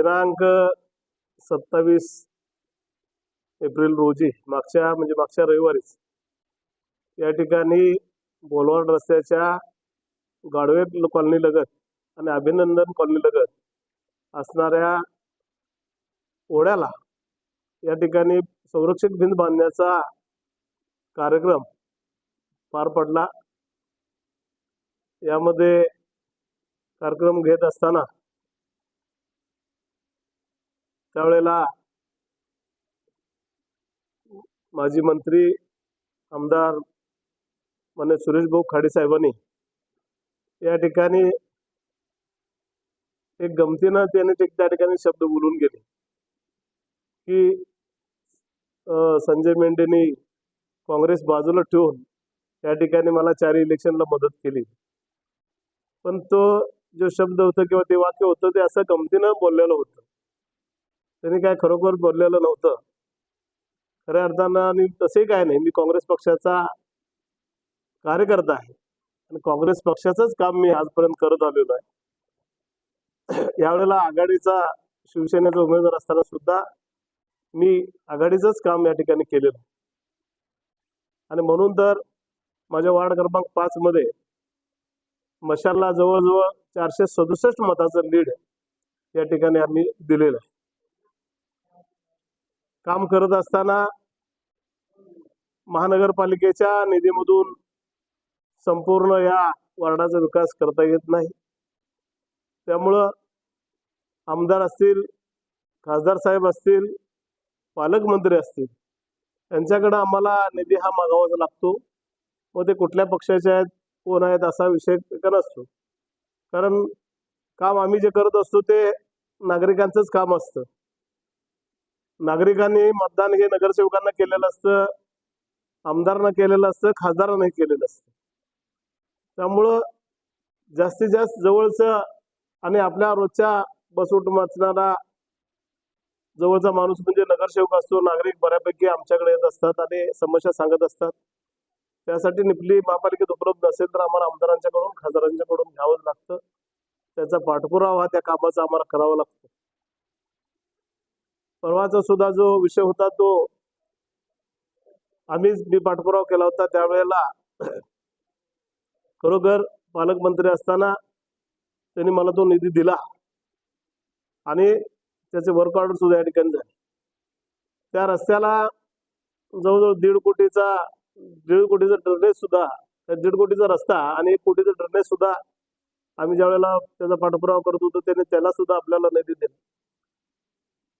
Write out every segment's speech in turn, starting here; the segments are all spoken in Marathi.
दिनांक सत्तावीस एप्रिल रोजी मागच्या म्हणजे मागच्या रविवारीच या ठिकाणी बोलवाड रस्त्याच्या गाडवे कॉलनी लगत आणि अभिनंदन कॉलनी लगत असणाऱ्या ओढ्याला या ठिकाणी संरक्षित भिंत बांधण्याचा कार्यक्रम पार पडला. यामध्ये कार्यक्रम घेत असताना त्यावेळेला माजी मंत्री आमदार मान्य सुरेश भाऊ खाडे साहेबांनी या ठिकाणी एक गमतीनं त्याने ते- त्या ठिकाणी शब्द बोलून गेले की संजय मेंढेंनी काँग्रेस बाजूला ठेवून त्या ठिकाणी मला चार इलेक्शनला मदत केली. पण तो जो शब्द होता किंवा ते वाक्य होतं ते असं गमतीनं बोललेलं होतं. त्यांनी काय खरोखर बोललेलं नव्हतं. खऱ्या अर्थानं आणि तसे काय नाही मी काँग्रेस पक्षाचा कार्यकर्ता आहे. आणि काँग्रेस पक्षाचंच काम मी आजपर्यंत करत आलेलो आहे. यावेळेला आघाडीचा शिवसेनेचा उमेदवार असताना सुद्धा मी आघाडीचंच काम या ठिकाणी केलेलं आहे. आणि म्हणून तर माझ्या वार्ड क्रमांक पाच मध्ये मशालला जवळजवळ चारशे सदुसष्ट मताचं लीड या ठिकाणी आम्ही दिलेलं आहे. काम करत असताना महानगरपालिकेच्या निधीमधून संपूर्ण या वार्डाचा विकास करता येत नाही. त्यामुळं आमदार असतील खासदार साहेब असतील पालकमंत्री असतील त्यांच्याकडं आम्हाला निधी हा मागावा लागतो. व ते कुठल्या पक्षाचे आहेत कोण आहेत असा विषय का नसतो. कारण काम आम्ही जे करत असतो ते नागरिकांचंच काम असतं. नागरिकांनी मतदान हे नगरसेवकांना केलेलं असतं आमदारांना केलेलं असतं खासदारांना केलेलं असतं. त्यामुळं जास्तीत जास्त जवळचं आणि आपल्या रोजच्या बसवट वाचणारा जवळचा माणूस म्हणजे नगरसेवक असतो नागरिक बऱ्यापैकी आमच्याकडे येत असतात आणि समस्या सांगत असतात. त्यासाठी निपली महापालिकेत उपलब्ध नसेल तर आम्हाला आमदारांच्याकडून खासदारांच्याकडून घ्यावंच लागतं. त्याचा पाठपुरावा त्या कामाचा आम्हाला करावा लागतो. परवाचा सुद्धा जो विषय होता तो आम्हीच मी पाठपुरावा केला होता त्यावेळेला. खरोखर पालकमंत्री असताना त्यांनी मला तो निधी दिला. आणि त्याचे वर्क ऑर्डर सुद्धा या ठिकाणी झाले. त्या रस्त्याला जवळजवळ दीड कोटीचा दीड कोटीचा ड्रेनेज सुद्धा त्या दीड कोटीचा रस्ता आणि एक कोटीचा ड्रेनेज सुद्धा आम्ही ज्या वेळेला त्याचा पाठपुरावा करत होतो त्याने त्याला सुद्धा आपल्याला निधी दिला.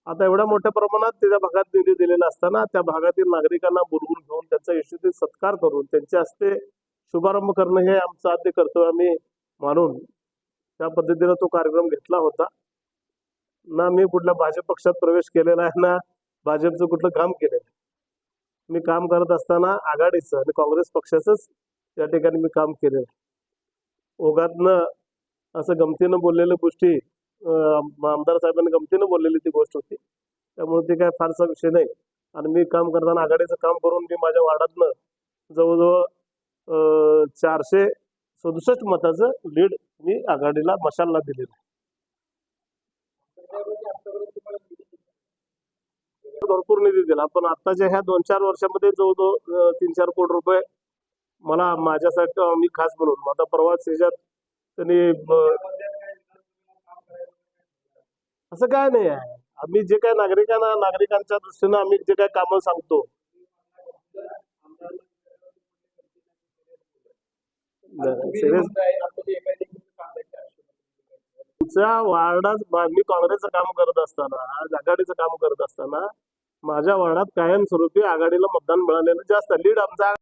आता एवढ्या मोठ्या प्रमाणात त्या भागात निधी दिलेला असताना त्या भागातील नागरिकांना बोलवून घेऊन त्यांचा यशस्वी सत्कार करून त्यांच्या हस्ते शुभारंभ करणं हे आमचं आद्य कर्तव्य आम्ही मानून त्या पद्धतीनं तो कार्यक्रम घेतला होता. ना मी कुठल्या भाजप पक्षात प्रवेश केलेला आहे ना भाजपचं कुठलं काम केलेलं आहे. मी काम करत असताना आघाडीचं आणि काँग्रेस पक्षाचंच या ठिकाणी मी काम केलेलं आहे. ओघातनं असं गमतीनं बोललेल्या गोष्टी आमदार साहेबांनी गमतीनं बोललेली ती गोष्ट होती. त्यामुळे ते काय फारसा विषय नाही. आणि मी काम करताना आघाडीचं काम करून मी माझ्या वार्डातनं जवळजवळ चारशे सदुसष्ट मताचं लीड मी आघाडीला मशालला दिलेलं आहे. भरपूर निधी दिला. पण आताच्या ह्या दोन चार वर्षामध्ये जवळजवळ तीन चार कोटी रुपये मला माझ्यासाठी मी खास म्हणून आता प्रवास ह्याच्यात त्यांनी असं काय नाही आहे. आम्ही जे काय नागरिकांना नागरिकांच्या दृष्टीनं आम्ही जे काय कामं सांगतो. तुमच्या वार्डात मी काँग्रेसचं काम करत असताना आज आघाडीचं काम करत असताना माझ्या वार्डात कायमस्वरूपी आघाडीला मतदान मिळालेलं जास्त. लीड आमचा